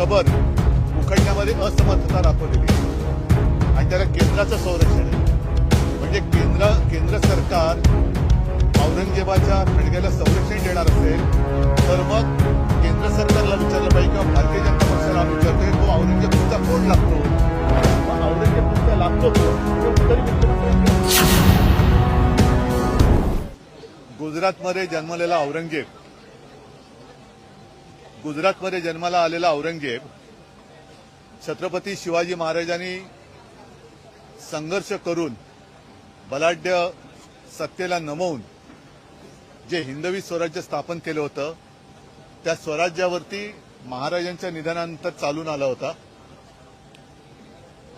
कबर उखडण्यामध्ये असमर्थता दाखवलेली आहे. आणि त्याला केंद्राचं संरक्षण आहे. म्हणजे केंद्र केंद्र सरकार औरंगजेबाच्या खडग्याला संरक्षण देणार असेल तर मग केंद्र सरकारला विचारलं पाहिजे किंवा भारतीय जनता पक्षाला विचारतोय तो औरंगजेबाचा कोण लागतो? मग लागतो. गुजरातमध्ये जन्मलेला औरंगजेब गुजरातमध्ये जन्माला आलेला औरंगजेब छत्रपती शिवाजी महाराजांनी संघर्ष करून बलाढ्य सत्तेला नमवून जे हिंदवी स्वराज्य स्थापन केलं होतं त्या स्वराज्यावरती महाराजांच्या निधनानंतर चालून आला होता.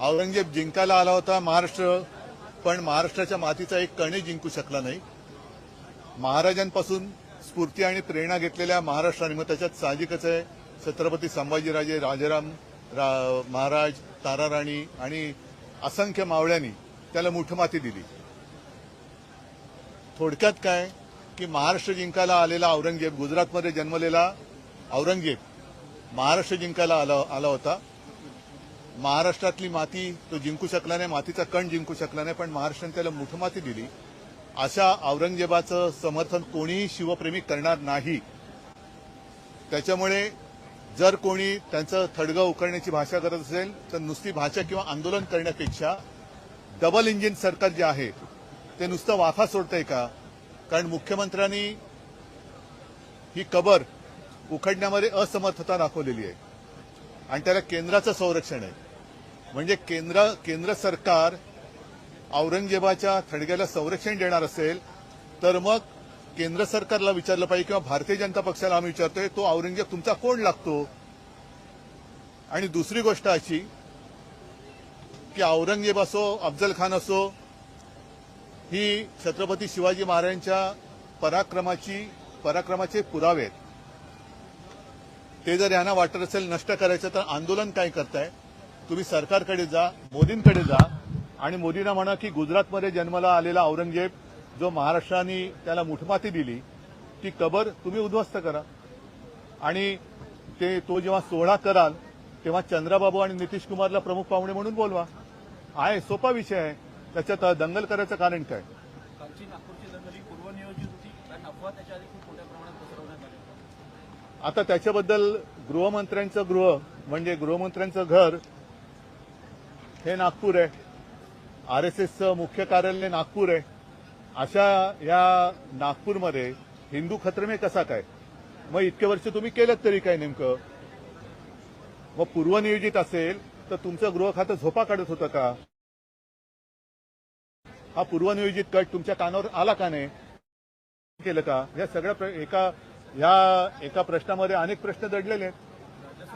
औरंगजेब जिंकायला आला होता महाराष्ट्र पण महाराष्ट्राच्या मातीचा एक कणे जिंकू शकला नाही. महाराजांपासून स्फूर्ती आणि प्रेरणा घेतलेल्या महाराष्ट्राने मग त्याच्यात साहजिकच आहे. छत्रपती संभाजीराजे राजाराम रा, महाराज ताराराणी आणि असंख्य मावळ्यांनी त्याला मुठमाती दिली. थोडक्यात काय? की महाराष्ट्र जिंकायला आलेला औरंगजेब गुजरातमध्ये जन्मलेला औरंगजेब महाराष्ट्र जिंकायला आला आला होता. महाराष्ट्रातली माती तो जिंकू शकला नाही मातीचा कण जिंकू शकला नाही पण महाराष्ट्राने त्याला मुठमाती दिली. अशा औरंगजेबाचं समर्थन कोणीही शिवप्रेमी करणार नाही. त्याच्यामुळे जर कोणी त्यांचं थडगं उकळण्याची भाषा करत असेल तर नुसती भाषा किंवा आंदोलन करण्यापेक्षा डबल इंजिन सरकार जे आहे ते नुसतं वाफा सोडतंय का? कारण मुख्यमंत्र्यांनी ही कबर उखडण्यामध्ये असमर्थता दाखवलेली आहे. आणि त्याला केंद्राचं संरक्षण आहे. म्हणजे केंद्र केंद्र सरकार औरंगजेबाच्या थडग्याला संरक्षण देणार असेल तर मग केंद्र सरकारला विचारलं पाहिजे किंवा भारतीय जनता पक्षाला आम्ही विचारतोय तो औरंगजेब तुमचा कोण लागतो? आणि दुसरी गोष्ट अशी की औरंगजेब असो अफजल खान असो ही छत्रपती शिवाजी महाराजांच्या पराक्रमाची पराक्रमाचे पुरावे आहेत. ते जर यांना वाटत असेल नष्ट करायचं तर आंदोलन काय करताय? तुम्ही सरकारकडे जा मोदींकडे जा आणि मोदींना म्हणा की गुजरातमध्ये जन्माला आलेला औरंगजेब जो महाराष्ट्राने त्याला मुठमाती दिली ती कबर तुम्ही उद्ध्वस्त करा. आणि ते तो जेव्हा सोहळा कराल तेव्हा चंद्राबाबू आणि नितीश कुमारला प्रमुख पाहुणे म्हणून बोलवा. आहे सोपा विषय आहे. त्याच्यात दंगल करायचं कारण काय? आता त्याच्याबद्दल गृहमंत्र्यांचं गृह म्हणजे गृहमंत्र्यांचं घर हे नागपूर आहे. आर एस एसचं मुख्य कार्यालय नागपूर आहे. अशा या नागपूरमध्ये हिंदू खत्रमे कसा काय? मग इतके वर्ष तुम्ही केलं तरी काय नेमकं? मग पूर्वनियोजित असेल तर तुमचं गृह खातं झोपा काढत होतं का? हा पूर्वनियोजित कट तुमच्या कानावर आला का नाही? केलं का? या सगळ्या प्र- एका या एका प्रश्नामध्ये अनेक प्रश्न दडलेले आहेत.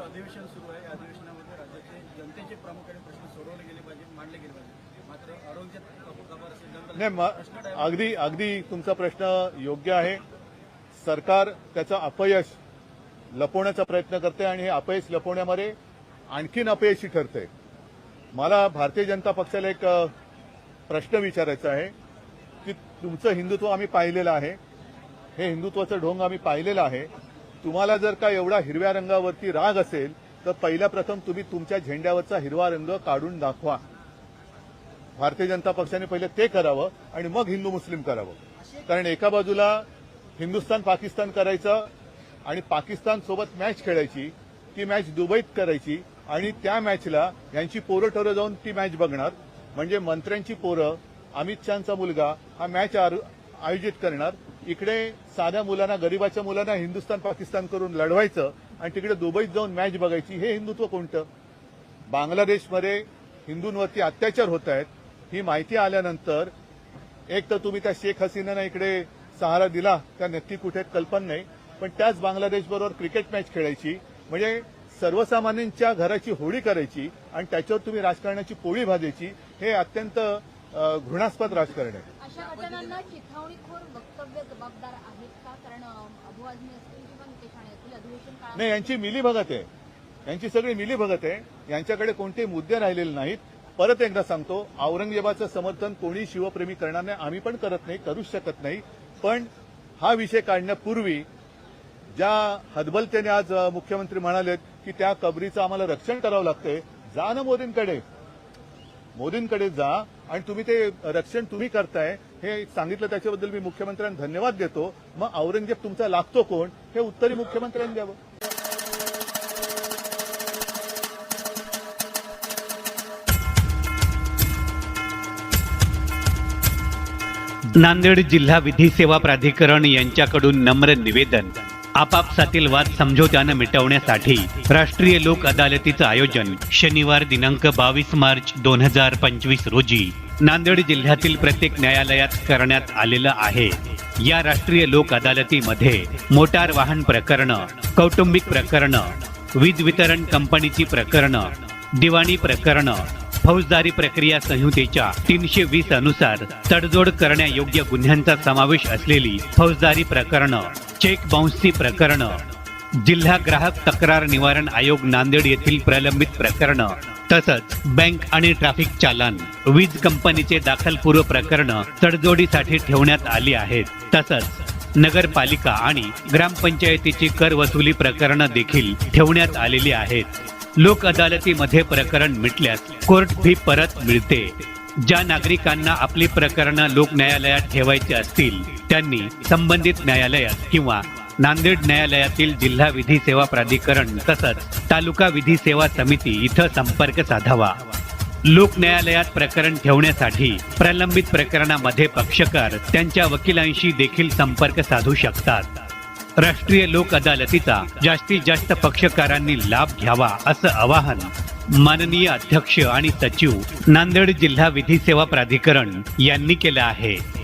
अधिवेशन सुरू आहे. अधिवेशनामध्ये राज्याचे जनतेचे प्रामुख्याने प्रश्न सोडवले गेले पाहिजे मांडले गेले पाहिजे. नाही अगदी अगदी तुमचा प्रश्न योग्य आहे. सरकार त्याचं अपयश लपवण्याचा प्रयत्न करते आणि हे अपयश लपवण्यामध्ये आणखीन अपयशी ठरते मला भारतीय जनता पक्षाला एक प्रश्न विचारायचा आहे की तुमचं हिंदुत्व आम्ही पाहिलेलं आहे. हे हिंदुत्वाचं ढोंग आम्ही पाहिलेलं आहे. तुम्हाला जर का एवढा हिरव्या रंगावरती राग असेल तर पहिल्या प्रथम तुम्ही तुमच्या झेंड्यावरचा हिरवा रंग काढून दाखवा. भारतीय जनता पक्षाने पहिले ते करावं आणि मग हिंदू मुस्लिम करावं. कारण एका बाजूला हिंदुस्थान पाकिस्तान करायचं आणि पाकिस्तान सोबत मॅच खेळायची ती मॅच दुबईत करायची आणि त्या मॅचला यांची पोरं ठरं जाऊन ती मॅच बघणार. म्हणजे मंत्र्यांची पोरं अमित शहाचा मुलगा हा मॅच आर- आयोजित करणार. इकडे साध्या मुलांना गरीबाच्या मुलांना हिंदुस्थान पाकिस्तान करून लढवायचं आणि तिकडे दुबईत जाऊन मॅच बघायची. हे हिंदुत्व कोणतं? बांगलादेशमध्ये हिंदूंवरती अत्याचार होत आहेत. ही माहिती आल्यानंतर एक तर तुम्ही त्या शेख हसीनानं इकडे सहारा दिला त्या नक्की कुठे कल्पना नाही पण त्याच बांगलादेशबरोबर क्रिकेट मॅच खेळायची म्हणजे सर्वसामान्यांच्या घराची होळी करायची आणि त्याच्यावर तुम्ही राजकारणाची पोळी भाजायची हे अत्यंत घृणास्पद राजकारण आहे. नाही यांची मिलीभगत आहे. यांची सगळी मिलीभगत आहे. यांच्याकडे कोणते मुद्दे राहिलेले नाहीत. परत एकदा सांगतो औरंगजेबाचं समर्थन कोणी शिवप्रेमी करणार नाही आम्ही पण करत नाही करूच शकत नाही. पण हा विषय काढण्यापूर्वी ज्या हदबलतेने आज मुख्यमंत्री म्हणालेत की त्या कबरीचं आम्हाला रक्षण करावं लागतंय जा ना मोदींकडे. मोदींकडे जा आणि तुम्ही ते रक्षण तुम्ही करताय हे सांगितलं त्याच्याबद्दल मी मुख्यमंत्र्यांना धन्यवाद देतो. मग औरंगजेब तुमचा लागतो कोण? हे उत्तरी मुख्यमंत्र्यांनी द्यावं. नांदेड जिल्हा विधी सेवा प्राधिकरण यांच्याकडून नम्र निवेदन. आपापसातील वाद समझोत्यानं मिटवण्यासाठी राष्ट्रीय लोक अदालतीचं आयोजन शनिवार दिनांक बावीस मार्च दोन हजार पंचवीस रोजी नांदेड जिल्ह्यातील प्रत्येक न्यायालयात करण्यात आलेलं आहे. या राष्ट्रीय लोक अदालतीमध्ये मोटार वाहन प्रकरणं कौटुंबिक प्रकरणं वीज वितरण कंपनीची प्रकरणं दिवाणी प्रकरणं फौजदारी प्रक्रिया संहितेच्या तीनशे वीस अनुसार तडजोड करण्यायोग्य गुन्ह्यांचा समावेश असलेली फौजदारी प्रकरणं चेक बाउन्सची प्रकरणं जिल्हा ग्राहक तक्रार निवारण आयोग नांदेड येथील प्रलंबित प्रकरणं तसंच बँक आणि ट्रॅफिक चालन वीज कंपनीचे दाखलपूर्व प्रकरणं तडजोडीसाठी ठेवण्यात आली आहेत. तसंच नगरपालिका आणि ग्रामपंचायतीची कर वसुली प्रकरणं देखील ठेवण्यात आलेली आहेत. लोक अदालतीमध्ये प्रकरण मिटल्यास कोर्ट फी परत मिळते. ज्या नागरिकांना आपली प्रकरणं लोक न्यायालयात ठेवायची असतील त्यांनी संबंधित न्यायालयात किंवा नांदेड न्यायालयातील जिल्हा विधी सेवा प्राधिकरण तसंच तालुका विधी सेवा समिती इथं संपर्क साधावा. लोक न्यायालयात प्रकरण ठेवण्यासाठी प्रलंबित प्रकरणामध्ये पक्षकार त्यांच्या वकिलांशी देखील संपर्क साधू शकतात. राष्ट्रीय लोक अदालतीचा जास्तीत जास्त पक्षकारांनी लाभ घ्यावा असं आवाहन माननीय अध्यक्ष आणि सचिव नांदेड जिल्हा विधी सेवा प्राधिकरण यांनी केलं आहे.